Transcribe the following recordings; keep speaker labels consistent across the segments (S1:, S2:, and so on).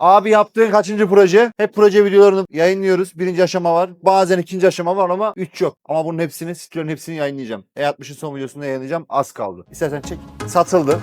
S1: Abi yaptığın kaçıncı proje? Hep proje videolarını yayınlıyoruz. Birinci aşama var. Bazen ikinci aşama var ama 3 yok. Ama bunun hepsini, stüdyonun hepsini yayınlayacağım. E60'ın son videosunu yayınlayacağım. Az kaldı. İstersen çek. Satıldı.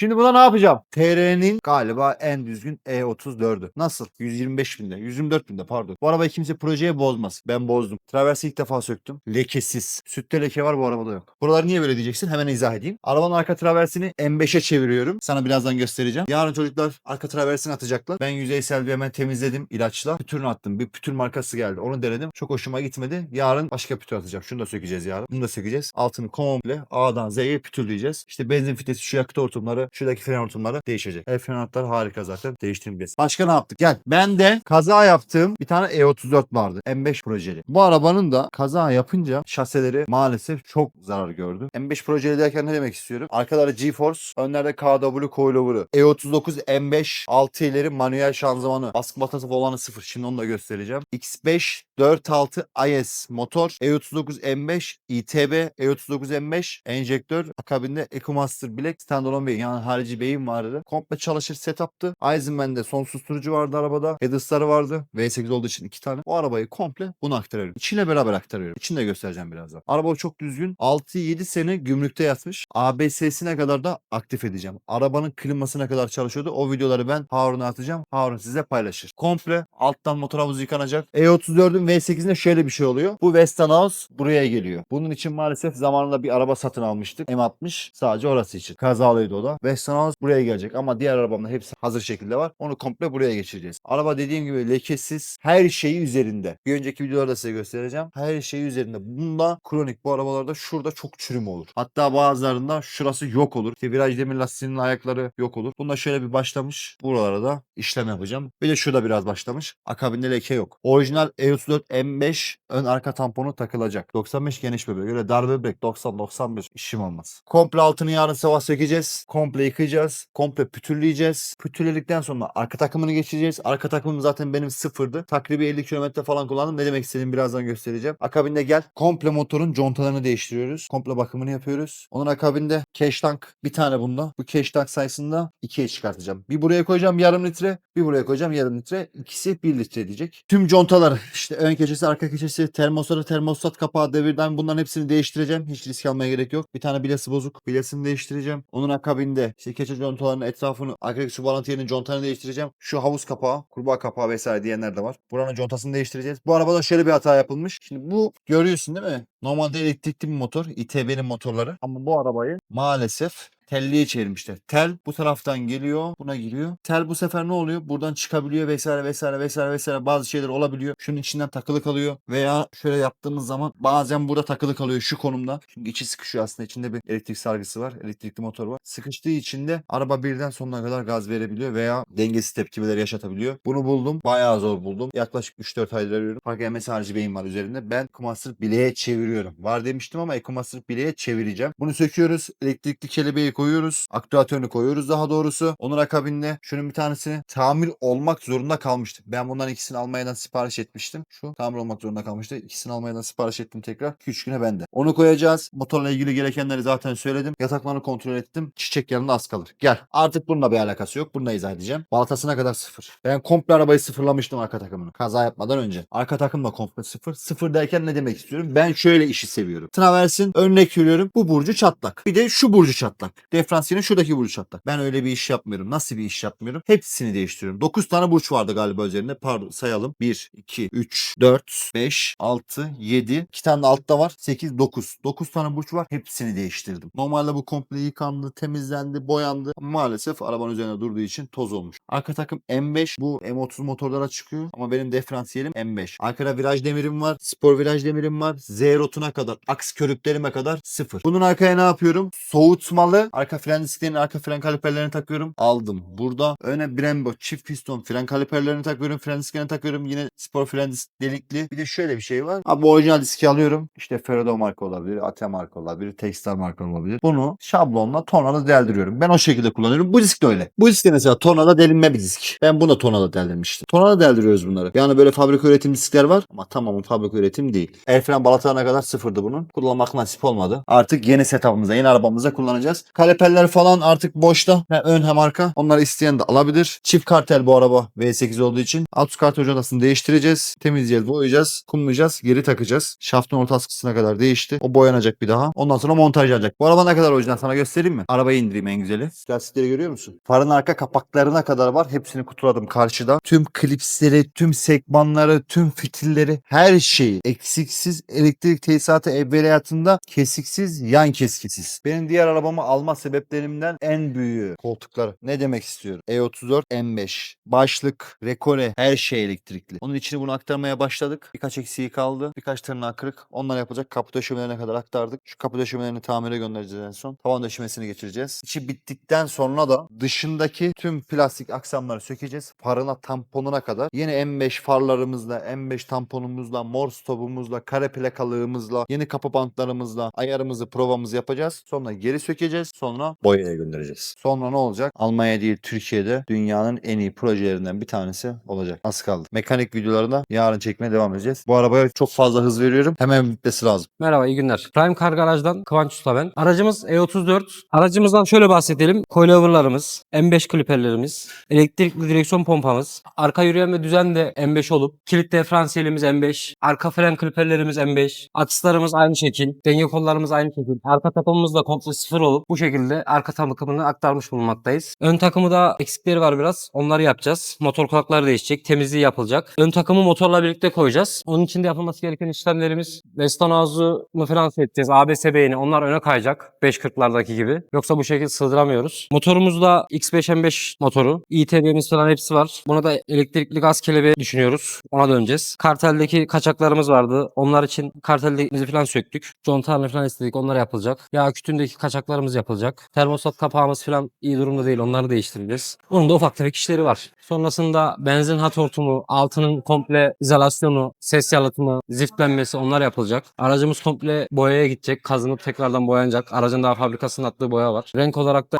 S1: Şimdi buna ne yapacağım? TR'nin galiba en düzgün E34'ü. Nasıl? 125 binde, 124 binde pardon. Bu arabayı kimse projeye bozmaz. Ben bozdum. Traversi ilk defa söktüm. Lekesiz. Sütte leke var bu arabada yok. Buralar niye böyle diyeceksin? Hemen izah edeyim. Arabanın arka traversini M5'e çeviriyorum. Sana birazdan göstereceğim. Yarın çocuklar arka traversini atacaklar. Ben yüzeysel bir hemen temizledim ilaçla. Pütürünü attım. Bir pütür markası geldi. Onu denedim. Çok hoşuma gitmedi. Yarın başka pütür atacağım. Şunu da sökeceğiz yarın. Bunu da sökeceğiz. Altını komple A'dan Z'ye pütürleyeceğiz. İşte benzin fitesi, şu yakıt hortumları, şuradaki fren hortumları değişecek. El fren hatları harika zaten. Değiştirmeyeceğiz. Başka ne yaptık? Gel. Ben de kaza yaptığım bir tane E34 vardı. M5 projeli. Bu arabanın da kaza yapınca şaseleri maalesef çok zarar gördü. M5 projeli derken ne demek istiyorum? Arkaları GeForce, önlerde KW coilover'ı. E39 M5 6 ileri manuel şanzımanı. Baskı batası olanı sıfır. Şimdi onu da göstereceğim. X5 46 IS motor. E39 M5 ITB E39 M5 enjektör. Akabinde EcoMaster Black standalone beyin yani harici beyin vardı. Komple çalışır setup'tı. Eisenman'de son susturucu vardı arabada. Heades'ları vardı. V8 olduğu için iki tane. O arabayı komple bunu aktarıyorum. İçine beraber aktarıyorum. İçini de göstereceğim birazdan. Araba çok düzgün. 6-7 sene gümrükte yatmış. ABS'sine kadar da aktif edeceğim. Arabanın klimasına kadar çalışıyordu. O videoları ben Harun'a atacağım. Harun size paylaşır. Komple alttan motor havuzu yıkanacak. E34'ün V8'inde şöyle bir şey oluyor. Bu Westinghouse buraya geliyor. Bunun için maalesef zamanında bir araba satın almıştık. M60 sadece orası için. Kazalıydı o da. Westinghouse buraya gelecek ama diğer arabamda hepsi hazır şekilde var. Onu komple buraya geçireceğiz. Araba dediğim gibi lekesiz. Her şeyi üzerinde. Bir önceki videolarda size göstereceğim. Her şeyi üzerinde. Bunda kronik bu arabalarda şurada çok çürüm olur. Hatta bazılarında şurası yok olur. İşte viraj demir lastiğinin ayakları yok olur. Bunda şöyle bir başlamış. Buralara da işlem yapacağım. Bir de şurada biraz başlamış. Akabinde leke yok. Orijinal E34 M5 ön arka tamponu takılacak. 95 geniş bebek. Öyle dar bebek 90-95 işim olmaz. Komple altını yarın sabah sökeceğiz. Komple yıkayacağız. Komple pütürleyeceğiz. Pütürledikten sonra arka takımını geçireceğiz. Arka takımım zaten benim sıfırdı. Takribi 50 kilometre falan kullandım. Ne demek istediğimi birazdan göstereceğim. Akabinde gel. Komple motorun contalarını değiştiriyoruz. Komple bakımını yapıyoruz. Onun akabinde cash tank bir tane bunda. Bu cash tank sayısında ikiye çıkartacağım. Bir buraya koyacağım yarım litre. Bir buraya koyacağım yarım litre. İkisi bir litre diyecek. Tüm contalar işte ön keçesi, arka keçesi, termostatı, termostat kapağı, devirden bunların hepsini değiştireceğim. Hiç risk almaya gerek yok. Bir tane bilesi bozuk. Bilesini değiştireceğim. Onun akabinde işte keçe contalarının etrafını, arkadaki su bağlantı yerinin contalarını değiştireceğim. Şu havuz kapağı, kurbağa kapağı vesaire diyenler de var. Buranın contasını değiştireceğiz. Bu arabada şöyle bir hata yapılmış. Şimdi bu görüyorsun değil mi? Normalde elektrikli bir motor. İTB'nin motorları. Ama bu arabayı maalesef telliye çevirmişler. Tel bu taraftan geliyor, buna giriyor. Tel bu sefer ne oluyor? Buradan çıkabiliyor vesaire vesaire vesaire vesaire bazı şeyler olabiliyor. Şunun içinden takılı kalıyor veya şöyle yaptığımız zaman bazen burada takılı kalıyor şu konumda. Çünkü içi sıkışıyor aslında. içinde bir elektrik sargısı var. Elektrikli motor var. Sıkıştığı için de araba birden sonuna kadar gaz verebiliyor veya dengesiz tepkimeler yaşatabiliyor. Bunu buldum. Bayağı zor buldum. Yaklaşık 3-4 aydır arıyorum. Fark EMS harici beyin var üzerinde. Ben Ekumaster bileğe çeviriyorum. Var demiştim ama Ekumaster bileğe çevireceğim. Bunu söküyoruz. Elektrikli kelebeği koyuyoruz. Aktüatörünü koyuyoruz daha doğrusu. Onun akabinde şunun bir tanesini tamir olmak zorunda kalmıştı. Ben bundan ikisini Almanya'dan sipariş etmiştim. Şu tamir olmak zorunda kalmıştı. İkisini Almanya'dan sipariş ettim tekrar. 2-3 güne bende. Onu koyacağız. Motorla ilgili gerekenleri zaten söyledim. Yataklarını kontrol ettim. Çiçek yanında az kalır. Gel. Artık bununla bir alakası yok. Bununla izah edeceğim. Baltasına kadar sıfır. Ben komple arabayı sıfırlamıştım arka takımını. Kaza yapmadan önce. Arka takım da komple sıfır. Sıfır derken ne demek istiyorum? Ben şöyle işi seviyorum. Traversin örnek veriyorum. Bu burcu çatlak. Bir de şu burcu çatlak. Diferansiyelin şuradaki burcu çatlak. Ben öyle bir iş yapmıyorum. Nasıl bir iş yapmıyorum? Hepsini değiştiriyorum. 9 tane burç vardı galiba üzerinde. Pardon sayalım. 1, 2, 3, 4, 5, 6, 7. 2 tane altta var. 8, 9. 9 tane burç var. Hepsini değiştirdim. Normalde bu komple yıkandı, temizlendi, boyandı. Maalesef arabanın üzerine durduğu için toz olmuş. Arka takım M5. Bu M30 motorlara çıkıyor. Ama benim diferansiyelim M5. Arkada viraj demirim var. Spor viraj demirim var. Z rotuna kadar. Aks körüklerime kadar sıfır. Bunun arkaya ne yapıyorum? Soğutmalı. Arka fren disklerinin arka fren kaliperlerini takıyorum. Aldım. Burada öne Brembo çift piston fren kaliperlerini takıyorum. Fren disklerini takıyorum. Yine spor fren disk delikli. Bir de şöyle bir şey var. Abi bu orijinal diski alıyorum. İşte Ferrado marka olabilir. Ate marka olabilir. Textar marka olabilir. Bunu şablonla tornada deldiriyorum. Ben o şekilde kullanıyorum. Bu disk de öyle. Bu disk de mesela tornada delinme bir disk. Ben buna tornada deldirmiştim. Tornada deldiriyoruz bunları. Yani böyle fabrika üretim diskler var ama tamamı fabrika üretim değil. El fren balatalarına kadar kaç sıfırdı bunun? Kullanmak nasip olmadı. Artık yeni setup'ımızda, yeni arabamızda kullanacağız. Kaleperler falan artık boşta. Hem ön hem arka. Onları isteyen de alabilir. Çift kartel bu araba V8 olduğu için. Alt üst kartel contasını değiştireceğiz. Temizleyeceğiz, boyayacağız, kumlayacağız, geri takacağız. Şaftın orta askısına kadar değişti. O boyanacak bir daha. Ondan sonra montajlanacak. Bu araba ne kadar orijinal sana göstereyim mi? Arabayı indireyim en güzeli. Lastikleri görüyor musun? Farın arka kapaklarına kadar var. Hepsini kutuladım karşıda. Tüm klipsleri, tüm sekmanları, tüm fitilleri, her şeyi eksiksiz elektrik tesisatı evveliyatında kesiksiz, yan keskisiz. Benim diğer arabamı alma sebeplerimden en büyüğü koltukları. Ne demek istiyorum? E34 M5. Başlık, rekore, her şey elektrikli. Onun için bunu aktarmaya başladık. Birkaç eksiği kaldı. Birkaç tırnağı kırık. Onlar yapacak. Kapı döşemelerine kadar aktardık. Şu kapı döşemelerini tamire göndereceğiz en son. Tavan döşemesini geçireceğiz. İçi bittikten sonra da dışındaki tüm plastik aksamları sökeceğiz. Farına tamponuna kadar. Yeni M5 farlarımızla, M5 tamponumuzla, mor stopumuzla, kare plakalığımızla, yeni kapı bantlarımızla ayarımızı, provamızı yapacağız. Sonra geri sökeceğiz. Sonra boyaya göndereceğiz. Sonra ne olacak? Almanya değil Türkiye'de dünyanın en iyi projelerinden bir tanesi olacak. Az kaldı. Mekanik videolarını yarın çekmeye devam edeceğiz. Bu arabaya çok fazla hız veriyorum. Hemen bitmesi lazım.
S2: Merhaba, iyi günler. Prime Car Garaj'dan Kıvanç Usta ben. Aracımız E34. Aracımızdan şöyle bahsedelim. Coilover'larımız, M5 kliperlerimiz, elektrikli direksiyon pompamız, arka yürüyen ve düzen de M5 olup, kilit diferansiyelimiz M5, arka fren kliperlerimiz M5, akslarımız aynı şekil, denge kollarımız aynı şekil, arka takımımız da komple sıfır olup bu şekilde arka takımını aktarmış bulunmaktayız. Ön takımı da eksikleri var biraz. Onları yapacağız. Motor kulakları değişecek, temizliği yapılacak. Ön takımı motorla birlikte koyacağız. Onun için de yapılması gereken işlemlerimiz Veston ağzını falan edeceğiz. ABS beyni onlar öne kayacak. 540'lardaki gibi. Yoksa bu şekilde sığdıramıyoruz. Motorumuzda X5M5 motoru. ITB'miz falan hepsi var. Buna da elektrikli gaz kelebeği düşünüyoruz. Ona döneceğiz. Karteldeki kaçaklarımız vardı. Onlar için kartelimizi falan söktük. Contarını falan istedik. Onlar yapılacak. Yağ kütündeki kaçaklarımız yapılacak. Termostat kapağımız falan iyi durumda değil. Onları değiştireceğiz. Bunun da ufak tefek işleri var. Sonrasında benzin hat hortumu, altının komple izolasyonu, ses yalıtımı, ziftlenmesi onlar yapılacak. Aracımız komple boyaya gidecek. Kazınıp tekrardan boyanacak. Aracın daha fabrikasının attığı boya var. Renk olarak da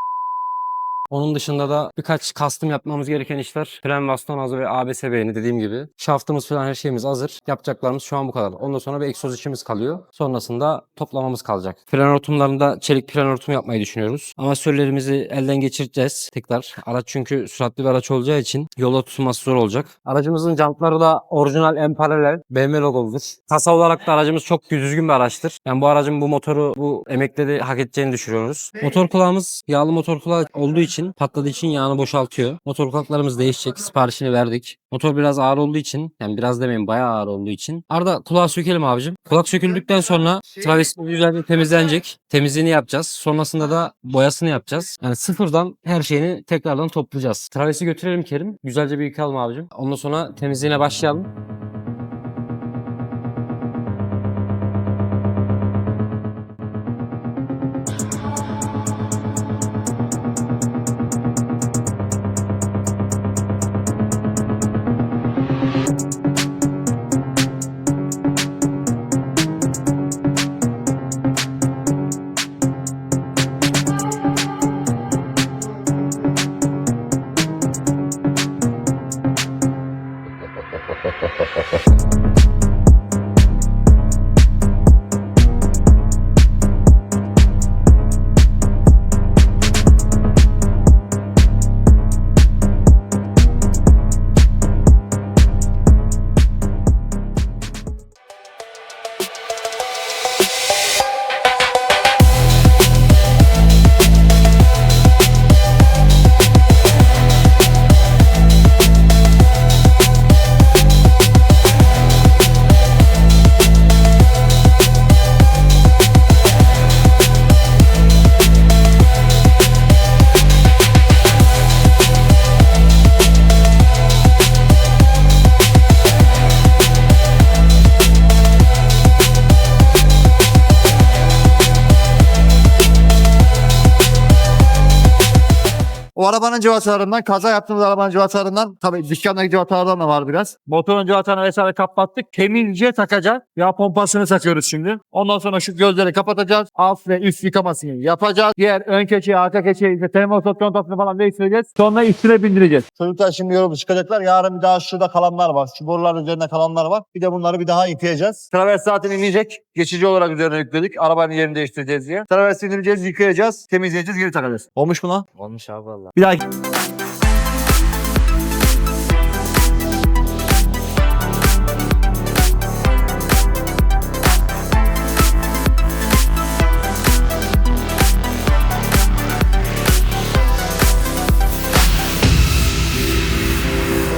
S2: onun dışında da birkaç custom yapmamız gereken işler. Fren baston ağzı ve ABS beyni dediğim gibi. Şaftımız falan her şeyimiz hazır. Yapacaklarımız şu an bu kadar. Ondan sonra bir egzoz işimiz kalıyor. Sonrasında toplamamız kalacak. Fren hortumlarında çelik fren hortumu yapmayı düşünüyoruz. Amasörlerimizi elden geçireceğiz tekrar. Araç çünkü süratli bir araç olacağı için yolda tutulması zor olacak. Aracımızın jantları da orijinal en paralel BMW logoludur. Kasa olarak da aracımız çok düzgün bir araçtır. Yani bu aracın bu motoru bu emekleri hak edeceğini düşünüyoruz. Motor kulağımız yağlı motor kulağı olduğu için patladığı için yağını boşaltıyor. Motor kulaklarımız değişecek. Siparişini verdik. Motor biraz ağır olduğu için yani biraz demeyin bayağı ağır olduğu için. Arda kulağı sökelim abicim. Kulak söküldükten sonra travesi güzelce temizlenecek. Temizliğini yapacağız. Sonrasında da boyasını yapacağız. Yani sıfırdan her şeyini tekrardan toplayacağız. Travesi götürelim Kerim. Güzelce bir yıkayalım abicim. Ondan sonra temizliğine başlayalım.
S1: O arabanın cıvatalarından, kaza yaptığımız arabanın cıvatalarından, tabii dükkandaki cıvatalardan da var biraz. Motorun cıvatalarını vesaire kapattık. Temizce takacağız. Yağ pompasını takıyoruz şimdi. Ondan sonra şu gözleri kapatacağız. Alt ve üst yıkamasını yapacağız. Diğer ön keçeyi, arka keçeyi, işte termostat contasını falan değiştireceğiz. Sonra üstüne bindireceğiz. Çocuklar şimdi yorulmuş çıkacaklar. Yarın bir daha şurada kalanlar var. Şu boruların üzerinde kalanlar var. Bir de bunları bir daha yıkayacağız. Travers zaten inecek. Geçici olarak üzerine yükledik. Arabanın yerini değiştireceğiz diye. Travers indireceğiz, yıkayacağız, temizleyeceğiz, geri takacağız. Olmuş mu lan?
S3: Olmuş abi valla.
S1: Bir daha